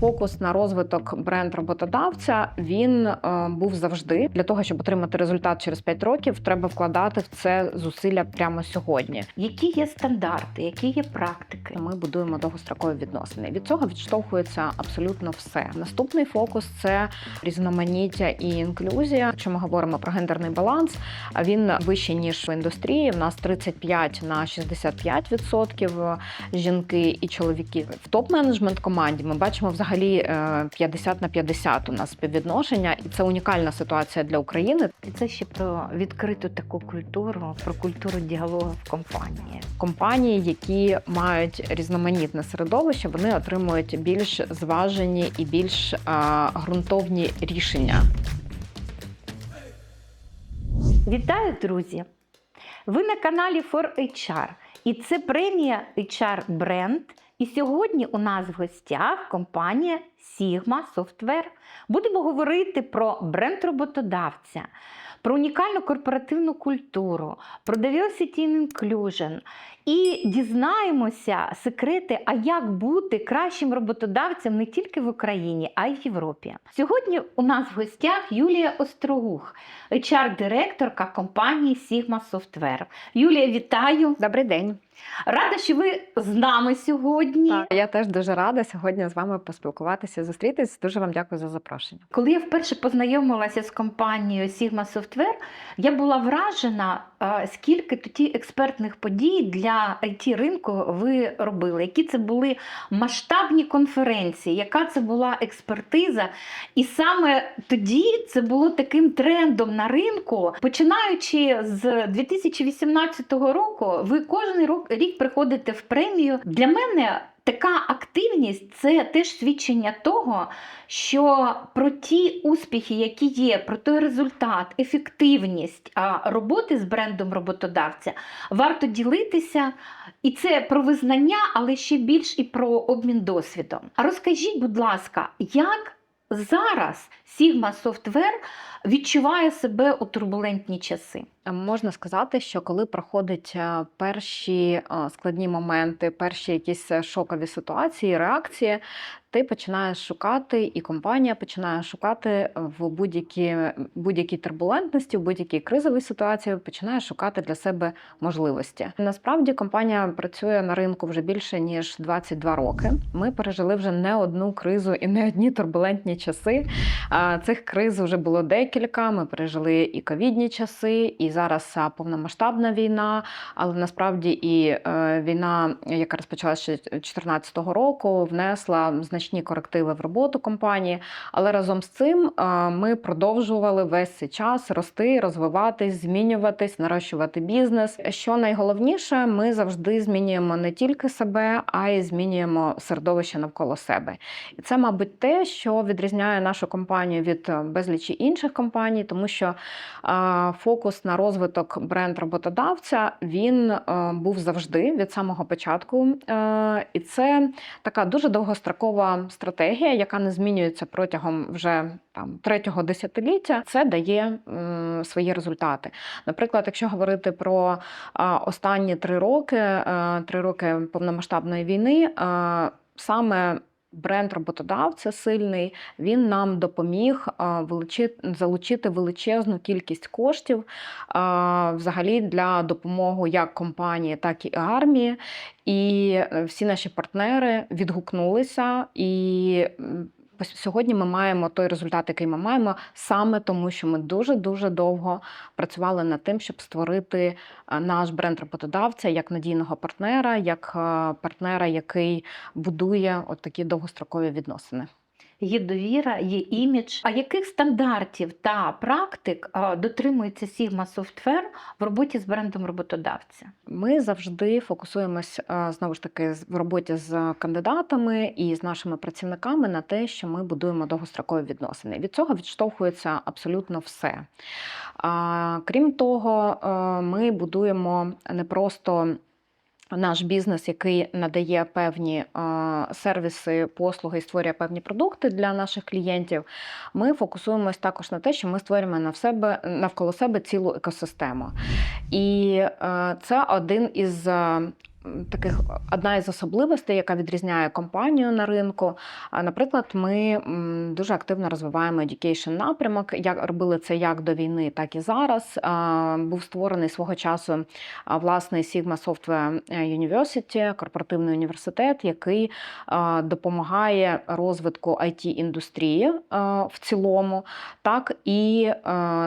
Фокус на розвиток бренд роботодавця він е, був завжди для того, щоб отримати результат через 5 років. Треба вкладати в це зусилля прямо сьогодні. Які є стандарти, які є практики? Ми будуємо довгострокові відносини. Від цього відштовхується абсолютно все. Наступний фокус це різноманіття і інклюзія. Якщо ми говоримо про гендерний баланс, він вищий ніж в індустрії. В нас 35 на 65% жінки і чоловіки. В топ-менеджмент команді ми бачимо взагалі е, 50 на 50 у нас співвідношення, і це унікальна ситуація для України. І це ще про відкриту таку культуру, про культуру діалогу в компанії. Компанії, які мають різноманітне середовище, вони отримують більш зважені і більш е, ґрунтовні рішення. Вітаю, друзі! Ви на каналі For HR. І це премія HR Brand. І сьогодні у нас в гостях компанія Sigma Software. Будемо говорити про бренд роботодавця, про унікальну корпоративну культуру, про diversity and inclusion. І дізнаємося секрети, а як бути кращим роботодавцем не тільки в Україні, а й в Європі. Сьогодні у нас в гостях Юлія Острогух, HR-директорка компанії Sigma Software. Юлія, вітаю! Добрий день. Рада, що ви з нами сьогодні. Так, я теж дуже рада сьогодні з вами поспілкуватися, зустрітись. Дуже вам дякую за запрошення. Коли я вперше познайомилася з компанією Sigma Software, я була вражена, скільки тоді експертних подій для it ринку ви робили, які це були масштабні конференції, яка це була експертиза. І саме тоді це було таким трендом на ринку. Починаючи з 2018 року, ви кожен рік приходите в премію. Для мене така активність це теж свідчення того, що про ті успіхи, які є, про той результат, ефективність роботи з брендом роботодавця, варто ділитися. І це про визнання, але ще більш і про обмін досвідом. А розкажіть, будь ласка, як зараз Sigma Software відчуває себе у турбулентні часи? Можна сказати, що коли проходять е, перші е, складні моменти, перші якісь е, шокові ситуації, реакції, ти починаєш шукати, і компанія починає шукати в будь-якій будь-якій турбулентності, в будь-якій кризовій ситуації, починає шукати для себе можливості. Насправді компанія працює на ринку вже більше ніж 22 роки. Ми пережили вже не одну кризу і не одні турбулентні часи. Цих криз вже було декілька. Ми пережили і ковідні часи, і зараз а, повномасштабна війна. Але насправді і е, війна, яка розпочалася ще 2014 року, внесла значні корективи в роботу компанії. Але разом з цим е, ми продовжували весь цей час рости, розвиватись, змінюватись, нарощувати бізнес. Що найголовніше, ми завжди змінюємо не тільки себе, а й змінюємо середовище навколо себе. І це, мабуть, те, що відрізняє нашу компанію від е, безлічі інших компаній, тому що е, фокус на розвиток бренд роботодавця він е, був завжди від самого початку. Е, і це така дуже довгострокова стратегія, яка не змінюється протягом вже там третього десятиліття. Це дає свої результати. Наприклад, якщо говорити про останні три роки, е, три роки повномасштабної війни, е, саме Бренд роботодавця сильний, він нам допоміг залучити величезну кількість коштів взагалі для допомоги як компанії, так і армії. І е, всі наші партнери відгукнулися і. Сьогодні ми маємо той результат, який ми маємо, саме тому, що ми дуже дуже довго працювали над тим, щоб створити наш бренд роботодавця як надійного партнера, як партнера, який будує от такі довгострокові відносини. Є довіра, є імідж. А яких стандартів та практик дотримується Sigma Software в роботі з брендом роботодавця? Ми завжди фокусуємось знову ж таки в роботі з кандидатами і з нашими працівниками на те, що ми будуємо довгострокові відносини. Від цього відштовхується абсолютно все. Крім того, ми будуємо не просто. Наш бізнес, який надає певні сервіси, послуги і створює певні продукти для наших клієнтів. Ми фокусуємось також на те, що ми створюємо на себе навколо себе цілу екосистему. І е, це один із е, таких одна із особливостей, яка відрізняє компанію на ринку. Наприклад, ми дуже активно розвиваємо education напрямок. Як робили це як до війни, так і зараз. Був створений свого часу власний Sigma Software University, корпоративний університет, який допомагає розвитку it індустрії в цілому, так і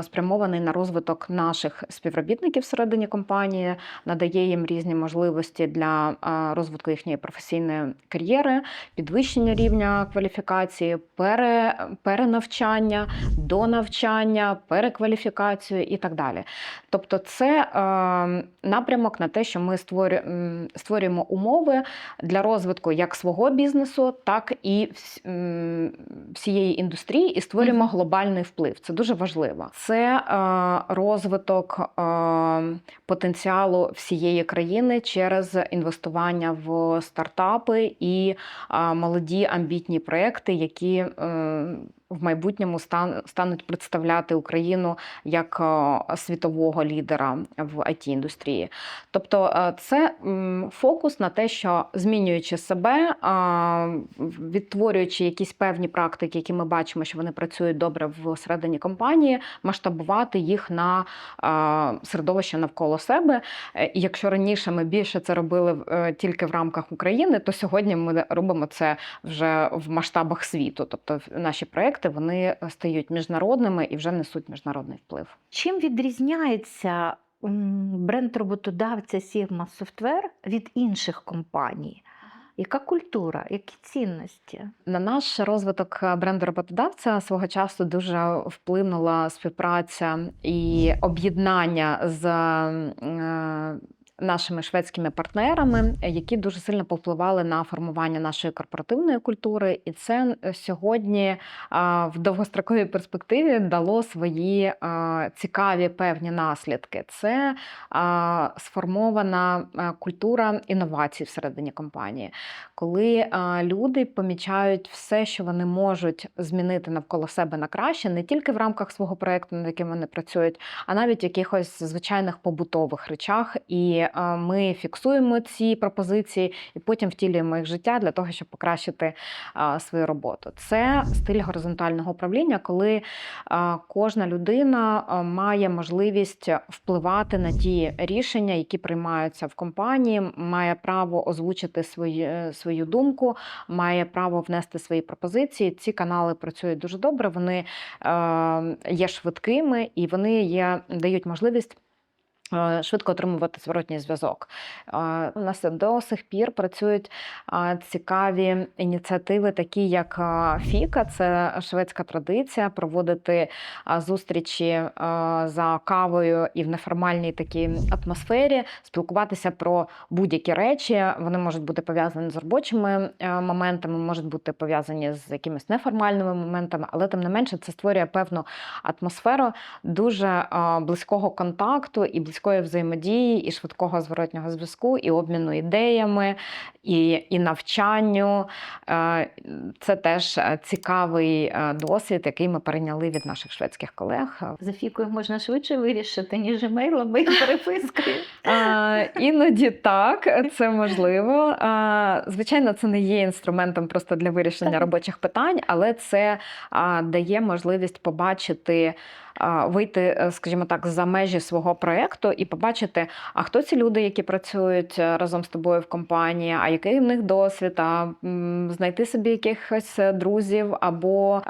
спрямований на розвиток наших співробітників всередині компанії, надає їм різні можливості для розвитку їхньої професійної кар'єри, підвищення рівня кваліфікації, пере, перенавчання, донавчання, перекваліфікацію і так далі. Тобто, це е, напрямок на те, що ми створю, створюємо умови для розвитку як свого бізнесу, так і всієї індустрії, і створюємо глобальний вплив. Це дуже важливо. Це е, розвиток е, потенціалу всієї країни через інвестування в стартапи і молоді амбітні проекти, які е, в майбутньому стануть представляти Україну як е, світового лідера в it індустрії. Тобто, е, це фокус на те, що змінюючи себе, відтворюючи якісь певні практики, які ми бачимо, що вони працюють добре всередині компанії, масштабувати їх на середовище навколо себе. Е, І якщо раніше ми більше це робили в- е, тільки в рамках України, то сьогодні ми робимо це вже в масштабах світу. Тобто в- наші проекти вони стають міжнародними і вже несуть міжнародний вплив. Чим відрізняється бренд роботодавця Sigma Software від інших компаній? Яка культура, які цінності? На наш розвиток е, бренду роботодавця свого часу дуже вплинула співпраця і об'єднання з е, нашими шведськими партнерами, які дуже сильно повпливали на формування нашої корпоративної культури, і це е, сьогодні в довгостроковій перспективі дало свої цікаві певні наслідки. Це сформована культура інновацій всередині компанії коли люди помічають все, що вони можуть змінити навколо себе на краще, не тільки в рамках свого проєкту, над яким вони працюють, а навіть якихось звичайних побутових речах. І ми фіксуємо ці пропозиції і потім втілюємо їх в життя для того, щоб покращити свою роботу. Це стиль горизонтального управління, коли кожна людина має можливість впливати на ті рішення, які приймаються в компанії, має право озвучити свої, свою думку, має право внести свої пропозиції. Ці канали працюють дуже добре. Вони е, є швидкими і вони є, дають можливість. Швидко отримувати зворотній зв'язок. У нас до сих пір працюють цікаві ініціативи, такі як Фіка, це шведська традиція проводити зустрічі за кавою і в неформальній такій атмосфері, спілкуватися про будь-які речі. Вони можуть бути пов'язані з робочими е, моментами, можуть бути пов'язані з якимись неформальними моментами, але тим не менше це створює певну атмосферу дуже близького контакту і близької взаємодії, і швидкого зворотнього зв'язку, і обміну ідеями, і, і навчанню. Е, Це теж е, цікавий е, досвід, який ми перейняли від наших шведських колег. За фікою можна швидше вирішити, ніж емейлами і перепискою. Іноді так, це можливо. Звичайно, це не є інструментом просто для вирішення робочих питань, але це дає можливість побачити, вийти, е, скажімо так, за межі свого проєкту і побачити, а хто ці люди, які працюють е, разом з тобою в компанії, а який в них досвід, а знайти собі якихось е, друзів або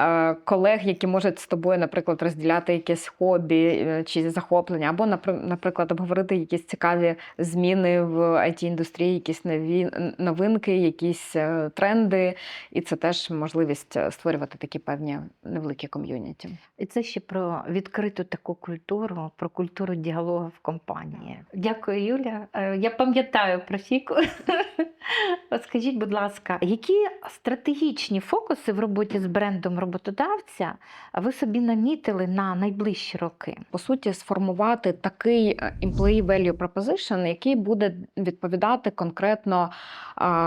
колег, які можуть з тобою, наприклад, розділяти якесь хобі чи захоплення, або, напри- наприклад, обговорити якісь цікаві зміни в it індустрії якісь нові новинки, якісь тренди, і це теж можливість створювати такі певні невеликі ком'юніті. І це ще про відкриту таку культуру, про культуру діалогу в компанії. Дякую, Юля. Е, Я пам'ятаю про фіку. Скажіть, будь ласка, які стратегічні фокуси в роботі з брендом роботодавця ви собі намітили на найближчі роки? По суті, сформувати такий е, employee value proposition, який буде відповідати конкретно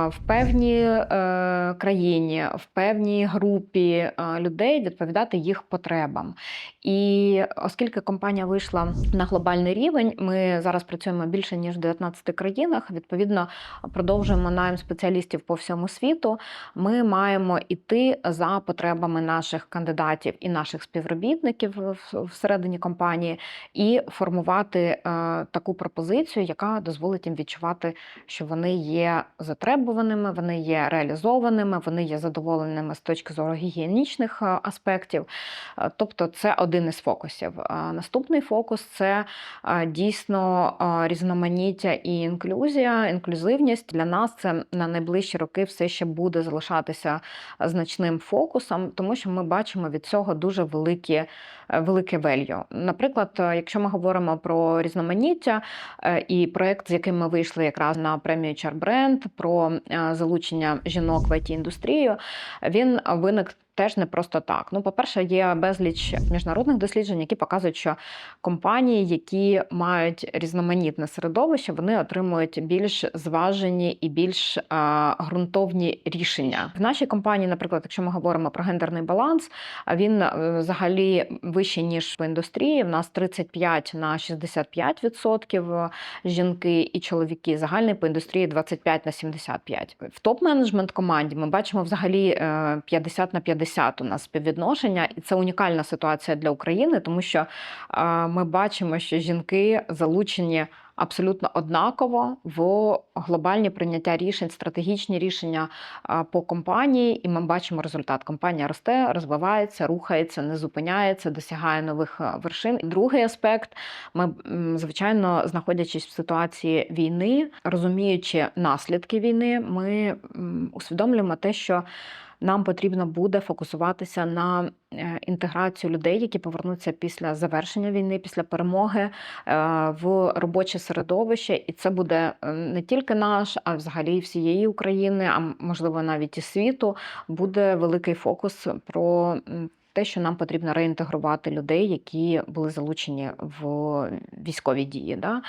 в певній е, країні, в певній групі людей, відповідати їх потребам. І І оскільки компанія вийшла на глобальний рівень, ми зараз працюємо більше ніж в 19 країнах. Відповідно, продовжуємо найм спеціалістів по всьому світу. Ми маємо іти за потребами наших кандидатів і наших співробітників всередині компанії, і формувати е, таку пропозицію, яка дозволить їм відчувати, що вони є затребуваними, вони є реалізованими, вони є задоволеними з точки зору гігієнічних е, аспектів. Е, Тобто, це один із фокусів. Наступний фокус це дійсно різноманіття і інклюзія, інклюзивність для нас це на найближчі роки все ще буде залишатися значним фокусом, тому що ми бачимо від цього дуже великі, е, велике велью. Наприклад, е, якщо ми говоримо про різноманіття е, і проект, з яким ми вийшли якраз на премію Brand про залучення жінок в it індустрію він виник. Теж не просто так. Ну, по-перше, є безліч міжнародних досліджень, які показують, що компанії, які мають різноманітне середовище, вони отримують більш зважені і більш а, ґрунтовні рішення. В нашій компанії, наприклад, якщо ми говоримо про гендерний баланс, він е, взагалі вищий ніж в індустрії. В нас 35 на 65% жінки і чоловіки. Загальний по індустрії 25 на 75. В топ-менеджмент команді ми бачимо взагалі е, 50 на 50 у нас співвідношення, і це унікальна ситуація для України, тому що ми бачимо, що жінки залучені. Абсолютно однаково в глобальні прийняття рішень, стратегічні рішення по компанії, і ми бачимо результат. Компанія росте, розвивається, рухається, не зупиняється, досягає нових вершин. І другий аспект: ми, звичайно, знаходячись в ситуації війни, розуміючи наслідки війни, ми усвідомлюємо те, що нам потрібно буде фокусуватися на е, інтеграцію людей, які повернуться після завершення війни, після перемоги е, в робоче середовище, і це буде е, не тільки наш, а взагалі всієї України, а можливо навіть і світу. Буде великий фокус про те, що нам потрібно реінтегрувати людей, які були залучені в військові дії. Да?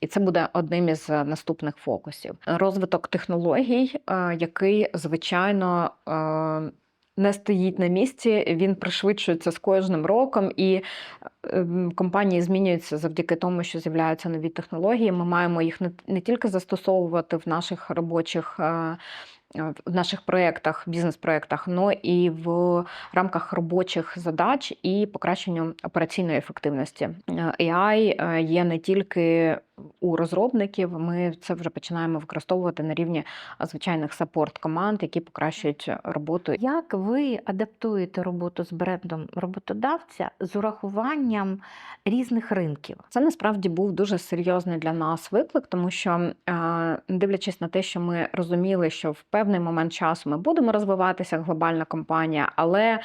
І це буде одним із е, наступних фокусів. Розвиток технологій, е, який звичайно. е, Не стоїть на місці, він пришвидшується з кожним роком, і компанії змінюються завдяки тому, що з'являються нові технології. Ми маємо їх не, тільки застосовувати в наших робочих. В наших проєктах, бізнес-проєктах, але і в рамках робочих задач і покращенню операційної ефективності. AI є не тільки у розробників, ми це вже починаємо використовувати на рівні звичайних саппорт команд, які покращують роботу. Як ви адаптуєте роботу з брендом роботодавця з урахуванням різних ринків? Це насправді був дуже серйозний для нас виклик, тому що, е, дивлячись на те, що ми розуміли, що в певний момент часу ми будемо розвиватися як глобальна компанія, але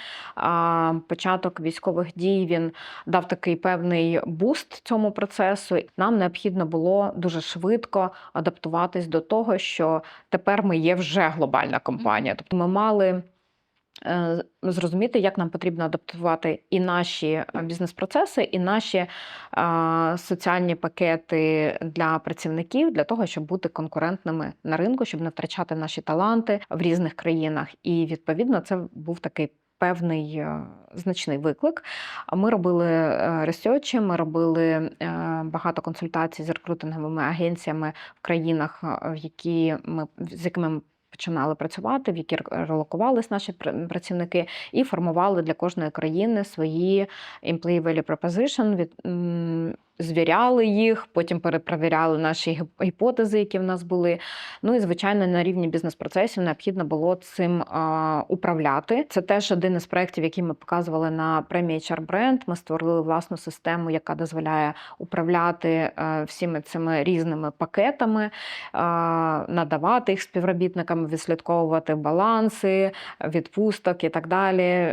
початок військових дій він дав такий певний буст цьому процесу. Нам необхідно було дуже швидко адаптуватись до того, що тепер ми є вже глобальна компанія. Тобто ми мали. е, Зрозуміти, як нам потрібно адаптувати і наші е, бізнес-процеси, і наші а, соціальні пакети для працівників для того, щоб бути конкурентними на ринку, щоб не втрачати наші таланти в різних країнах. І відповідно це був такий. Певний е, значний виклик. Ми робили е, ресерчі, ми робили е, багато консультацій з рекрутинговими агенціями в країнах, в які ми з якими ми починали працювати, в які релокувались наші пр- працівники, і формували для кожної країни свої employee value proposition, від, звіряли їх, потім перепровіряли наші гіпотези, які в нас були. Ну і звичайно, на рівні бізнес-процесів необхідно було цим управляти. Це теж один із проєктів, який ми показували на премії HR Brand. Ми створили власну систему, яка дозволяє управляти е, всіми цими різними пакетами, надавати їх співробітникам, відслідковувати баланси, відпусток і так далі.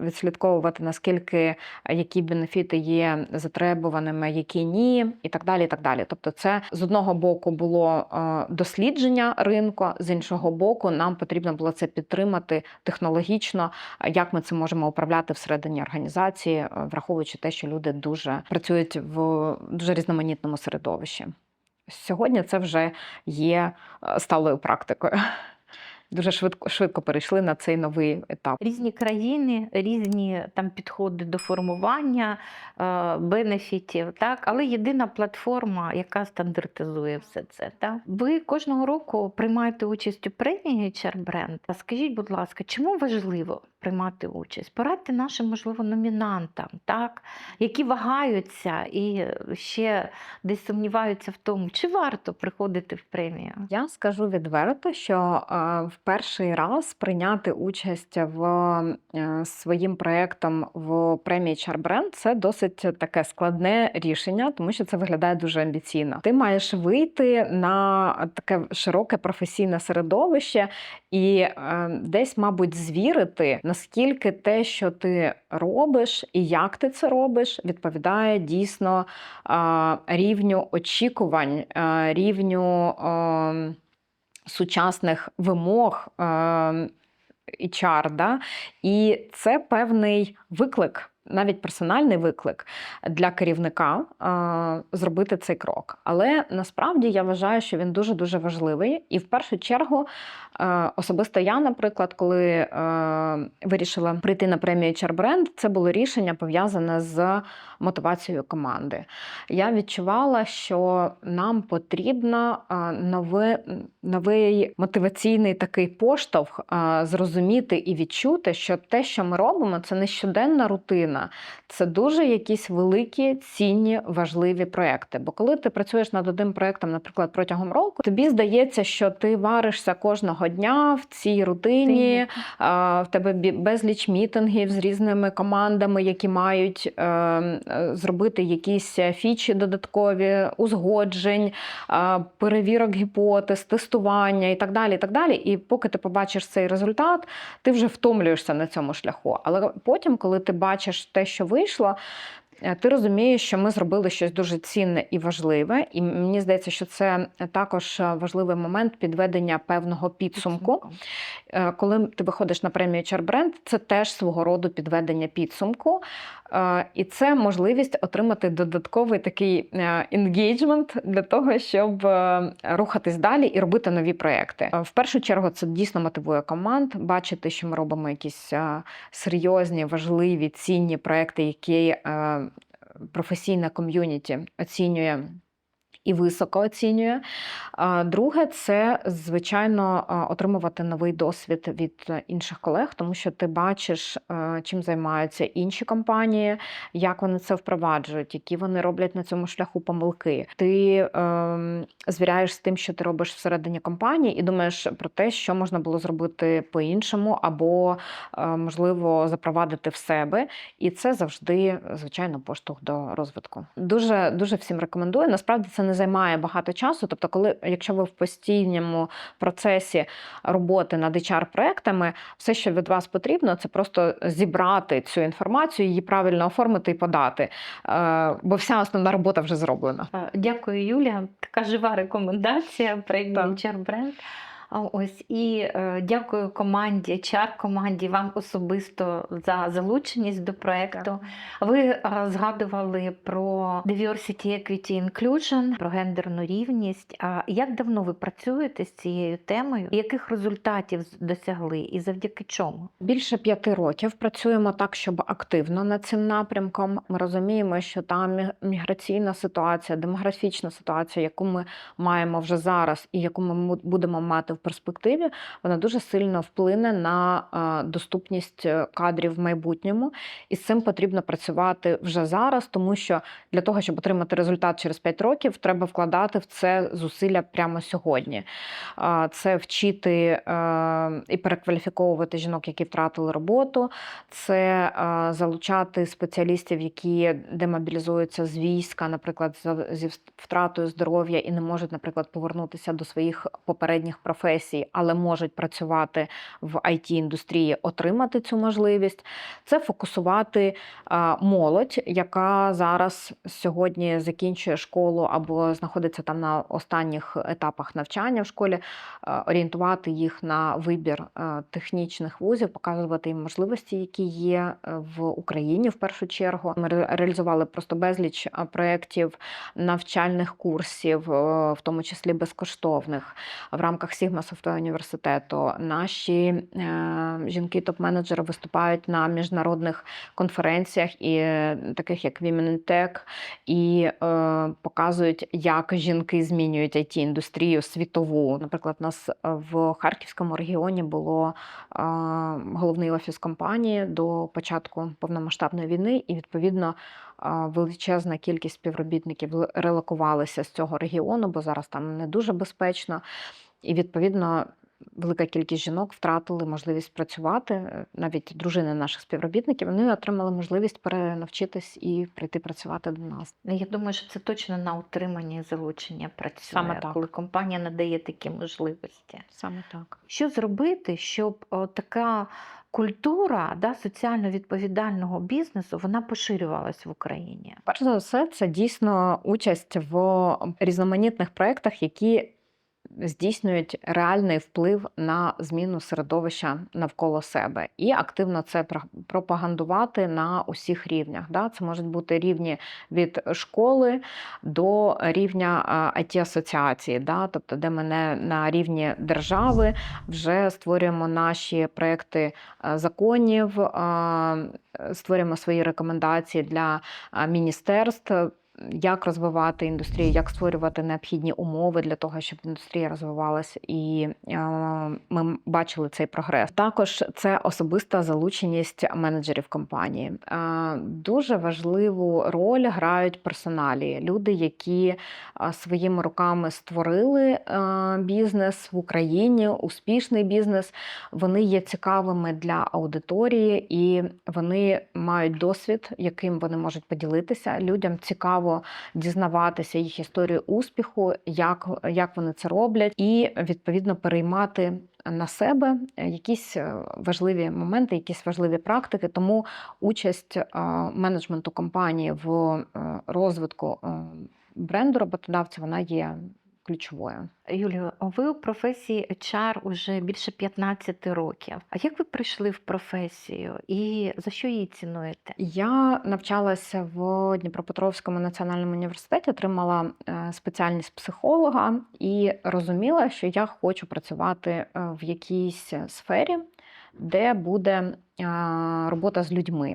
Відслідковувати наскільки які бенефіти є затребуваними, які ні, і так далі. І так далі. Тобто, це з одного боку було е, дослідження ринку, з іншого боку, нам потрібно було це підтримати технологічно, як ми це можемо управляти всередині організації, е, враховуючи те, що люди дуже працюють в дуже різноманітному середовищі. Сьогодні це вже є е, сталою практикою. Дуже швидко швидко перейшли на цей новий етап. Різні країни, різні там підходи до формування е, бенефітів, так, але єдина платформа, яка стандартизує все це. Так. Ви кожного року приймаєте участь у премії HR Brand. А Скажіть, будь ласка, чому важливо приймати участь? Порадьте нашим, можливо, номінантам, так, які вагаються і ще десь сумніваються в тому, чи варто приходити в премію. Я скажу відверто, що е, в перший раз прийняти участь в е, своїм проєктом в премії Brand – це досить таке складне рішення, тому що це виглядає дуже амбіційно. Ти маєш вийти на таке широке професійне середовище і е, десь, мабуть, звірити, наскільки те, що ти робиш і як ти це робиш, відповідає дійсно рівню очікувань, рівню. сучасних вимог HR, да? і це певний виклик, навіть персональний виклик для керівника зробити цей крок. Але насправді я вважаю, що він дуже дуже важливий. І в першу чергу, е, особисто я, наприклад, коли е, вирішила прийти на премію Brand, це було рішення пов'язане з мотивацією команди. Я відчувала, що нам потрібно нове, новий мотиваційний такий поштовх зрозуміти і відчути, що те, що ми робимо, це не щоденна рутина, це дуже якісь великі, цінні, важливі проекти. Бо коли ти працюєш над одним проектом, наприклад, протягом року, тобі здається, що ти варишся кожного дня в цій рутині, в тебе безліч мітингів з різними командами, які мають е, е, зробити якісь фічі додаткові, узгоджень, перевірок гіпотез, тестування і так далі. І так далі. І поки ти побачиш цей результат, ти вже втомлюєшся на цьому шляху. Але потім, коли ти бачиш те, що вийшло. Е, Ти розумієш, що ми зробили щось дуже цінне і важливе, і мені здається, що це також е, важливий момент підведення певного підсумку. Е, Коли ти виходиш на премію Brand, це теж свого роду підведення підсумку. І це можливість отримати додатковий такий енгейджмент для того, щоб рухатись далі і робити нові проекти. В першу чергу це дійсно мотивує команд бачити, що ми робимо якісь серйозні, важливі, цінні проекти, які професійна ком'юніті оцінює. І високо оцінює. Друге, це звичайно отримувати новий досвід від е, інших колег, тому що ти бачиш, е, чим займаються інші компанії, як вони це впроваджують, які вони роблять на цьому шляху помилки. Ти ем, звіряєш з тим, що ти робиш всередині компанії, і думаєш про те, що можна було зробити по-іншому, або е, можливо запровадити в себе. І це завжди, звичайно, поштовх до розвитку. Дуже дуже всім рекомендую. Насправді це не займає багато часу. Тобто, коли якщо ви в постійному процесі роботи над HR-проектами, все, що від вас потрібно, це просто зібрати цю інформацію, її правильно оформити і подати. Е, Бо вся основна робота вже зроблена. Е, Дякую, Юля. Така жива рекомендація премії Так. Ось і е, дякую команді, HR команді, вам особисто за залученість до проекту. Ви е, згадували про diversity, equity, inclusion, про гендерну рівність. А як давно ви працюєте з цією темою? Яких результатів досягли і завдяки чому? Більше п'яти років працюємо так, щоб активно над цим напрямком. Ми розуміємо, що та мі- міграційна ситуація, демографічна ситуація, яку ми маємо вже зараз, і яку ми будемо мати в перспективі, вона дуже сильно вплине на е, доступність е, кадрів в майбутньому. І з цим потрібно працювати вже зараз, тому що для того, щоб отримати результат через 5 років, треба вкладати в це зусилля прямо сьогодні. Це вчити е, і перекваліфіковувати жінок, які втратили роботу, це е, залучати спеціалістів, які демобілізуються з війська, наприклад, зі втратою здоров'я і не можуть, наприклад, повернутися до своїх попередніх професій, але можуть працювати в it індустрії отримати цю можливість. Це фокусувати молодь, яка зараз сьогодні закінчує школу або знаходиться там на останніх етапах навчання в школі, орієнтувати їх на вибір технічних вузів, показувати їм можливості, які є е, в Україні в першу чергу. Ми реалізували просто безліч проєктів навчальних курсів, е, в тому числі безкоштовних, в рамках Sigma Sigma Software університету. Наші е, жінки-топ-менеджери виступають на міжнародних конференціях, і е, таких як Women in Tech, і е, показують, як жінки змінюють it індустрію світову. Наприклад, у нас в Харківському регіоні було е, головний офіс компанії до початку повномасштабної війни, і відповідно величезна кількість співробітників релокувалися з цього регіону, бо зараз там не дуже безпечно. І відповідно велика кількість жінок втратили можливість працювати. Е, Навіть дружини наших співробітників вони отримали можливість перенавчитись і прийти працювати до нас. Ну, Я думаю, що це точно на утримання і залучення працює, Саме так. коли компанія надає такі можливості. Саме так. Що зробити, щоб така культура да, соціально відповідального бізнесу вона поширювалась в Україні? Перш за все, це дійсно участь в різноманітних проєктах, які здійснюють реальний вплив на зміну середовища навколо себе, і активно це пропагандувати на усіх рівнях. Да? Це можуть бути рівні від школи до рівня it асоціації, да? тобто, де ми не на рівні держави вже створюємо наші проекти е, законів, створюємо свої рекомендації для міністерств. Як розвивати індустрію, як створювати необхідні умови для того, щоб індустрія розвивалася, і е, ми бачили цей прогрес. Також це особиста залученість менеджерів компанії. Е, дуже важливу роль грають персоналі, люди, які е, своїми руками створили е, бізнес в Україні, успішний бізнес. Вони є цікавими для аудиторії і вони мають досвід, яким вони можуть поділитися. Людям цікаво дізнаватися їх історію успіху, як, як вони це роблять, і відповідно переймати на себе якісь е, важливі моменти, якісь важливі практики. Тому участь е, менеджменту компанії в е, розвитку бренду роботодавця вона є ключовою. Юлію, ви у професії HR уже більше 15 років. А як ви прийшли в професію і за що її цінуєте? Я навчалася в Дніпропетровському національному університеті, отримала е, спеціальність психолога і розуміла, що я хочу працювати е, в якійсь сфері, де буде робота з людьми.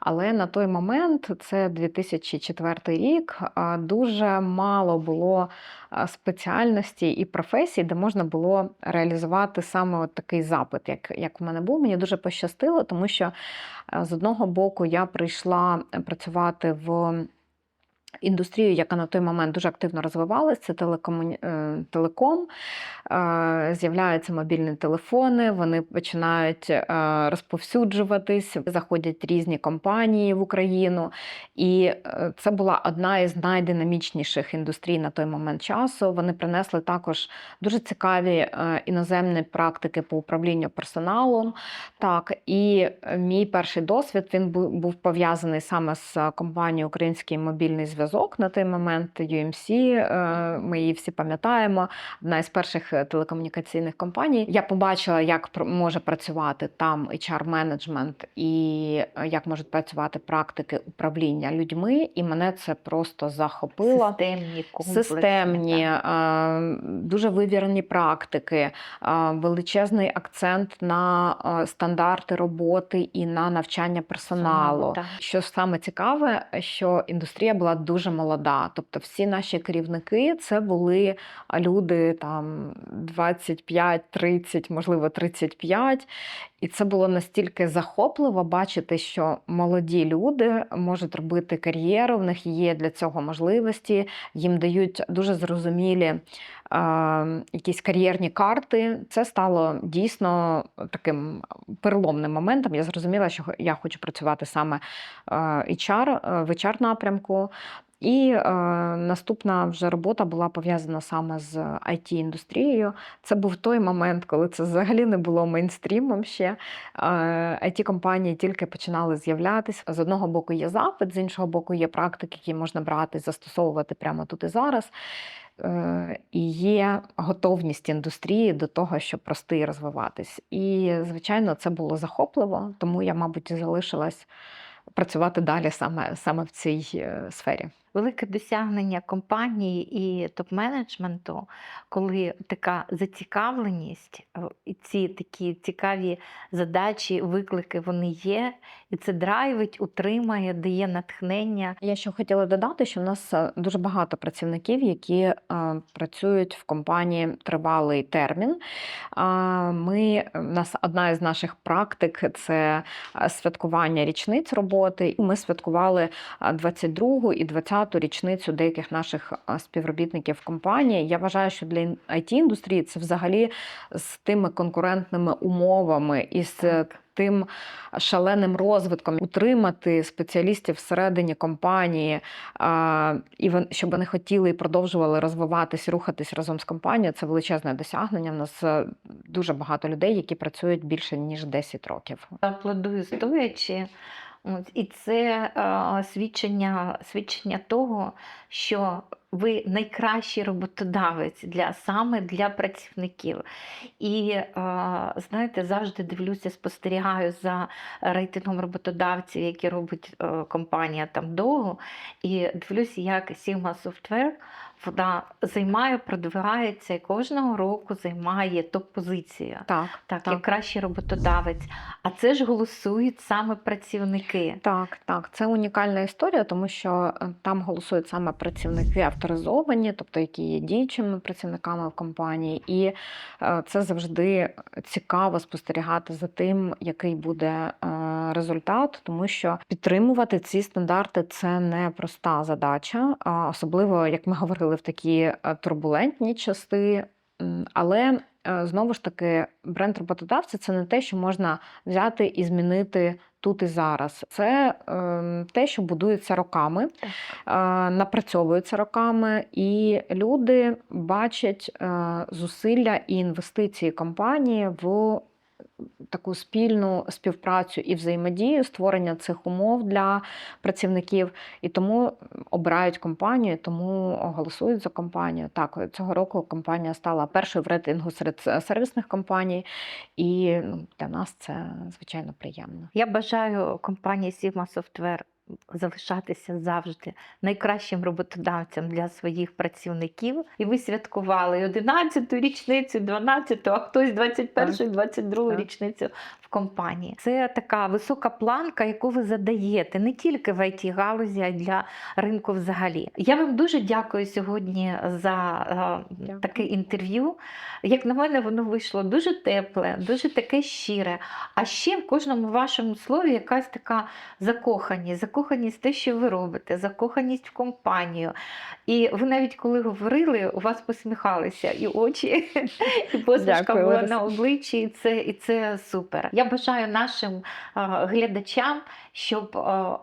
Але на той момент, це 2004 рік, дуже мало було спеціальностей і професій, де можна було реалізувати саме от такий запит, як, як в мене був. Мені дуже пощастило, тому що з одного боку я прийшла працювати в індустрію, яка на той момент дуже активно розвивалася, це телекомуні... е, телеком. Е, З'являються мобільні телефони, вони починають е, розповсюджуватись, заходять різні компанії в Україну. І це була одна із найдинамічніших індустрій на той момент часу. Вони принесли також дуже цікаві іноземні практики по управлінню персоналом. Так, і мій перший досвід він був пов'язаний саме з компанією Український мобільний зв'язок на той момент UMC. е, Ми її всі пам'ятаємо. Одна із перших е, телекомунікаційних компаній. Я побачила, як може працювати там HR-менеджмент і е, як можуть працювати практики управління людьми, і мене це просто захопило. Системні, Системні, дуже вивірені практики, величезний акцент на стандарти роботи і на навчання персоналу. Що саме цікаве, що індустрія була дуже молода. Тобто всі наші керівники це були люди там 25, 30, можливо, 35. І це було настільки захопливо бачити, що молоді люди можуть робити кар'єру, в них є для цього можливості, їм дають дуже зрозумілі е, якісь кар'єрні карти. Це стало дійсно таким переломним моментом. Я зрозуміла, що я хочу працювати саме HR, е, в HR напрямку. І е, наступна вже робота була пов'язана саме з it індустрією Це був той момент, коли це взагалі не було мейнстрімом ще. it компанії тільки починали з'являтися. З одного боку є запит, з іншого боку, є практики, які можна брати, застосовувати прямо тут і зараз. Е, І є готовність індустрії до того, щоб рости і розвиватись. І, звичайно, це було захопливо, тому я, мабуть, залишилась працювати далі саме, саме в цій е, сфері. Велике досягнення компанії і топ-менеджменту, коли така зацікавленість е, і ці такі цікаві задачі, виклики вони є, і це драйвить, утримає, дає натхнення. Я ще хотіла додати, що в нас е, дуже багато працівників, які е, працюють в компанії тривалий термін. Ми, в нас одна із наших практик це святкування річниць роботи. Ми святкували 22 і 20 річницю деяких наших співробітників компанії. Я вважаю, що для it індустрії це взагалі з тими конкурентними умовами і з тим шаленим розвитком утримати спеціалістів всередині компанії, і щоб вони хотіли і продовжували розвиватись, рухатись разом з компанією. Це величезне досягнення. У нас е, дуже багато людей, які працюють більше ніж 10 років. аплодую стоячи. І це е, свідчення, свідчення того, що ви найкращий роботодавець для саме для працівників. І е, знаєте, завжди дивлюся, спостерігаю за рейтингом роботодавців, які робить е, компанія там довго. І дивлюся, як Sigma Software вона займає, продвигається і кожного року займає топ-позицію. Так, Так, Так. як кращий роботодавець. А це ж голосують саме працівники. Так, так, це унікальна історія, тому що е, там голосують саме працівники авторизовані, тобто які є діючими працівниками в компанії, і е, це завжди цікаво спостерігати за тим, який буде е, результат, тому що підтримувати ці стандарти це не проста задача, особливо як ми говорили в такі е, турбулентні часи. Але знову ж таки, бренд роботодавця це не те, що можна взяти і змінити тут і зараз. Це е, те, що будується роками, е, напрацьовується роками, і люди бачать е, зусилля і інвестиції компанії в таку спільну співпрацю і взаємодію, створення цих умов для працівників, і тому обирають компанію, тому голосують за компанію. Так, цього року компанія стала першою в рейтингу серед е, сервісних компаній, і ну, для нас це звичайно приємно. Я бажаю компанії Sigma Software залишатися завжди найкращим роботодавцем для своїх працівників. І ви святкували і 11-ту річницю, 12-ту, а хтось 21-ю, 22-ю Так. річницю в компанії. Це така висока планка, яку ви задаєте не тільки в it галузі, а й для ринку взагалі. Я вам дуже дякую сьогодні за е, Дякую. таке інтерв'ю. Як на мене, воно вийшло дуже тепле, дуже таке щире. А ще в кожному вашому слові якась така закоханість, закоханість в те, що ви робите, закоханість в компанію. І ви навіть коли говорили, у вас посміхалися і очі, і посмішка була на обличчі, і це, і це супер. Я бажаю нашим глядачам, щоб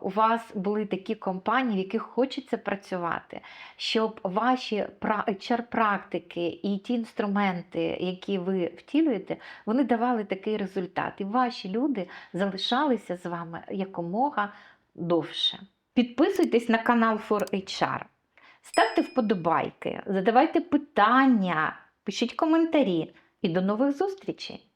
у вас були такі компанії, в яких хочеться працювати, щоб ваші пра- HR-практики і ті інструменти, які ви втілюєте, вони давали такий результат. І ваші люди залишалися з вами якомога довше. Підписуйтесь на канал For HR, ставте вподобайки, задавайте питання, пишіть коментарі і до нових зустрічей!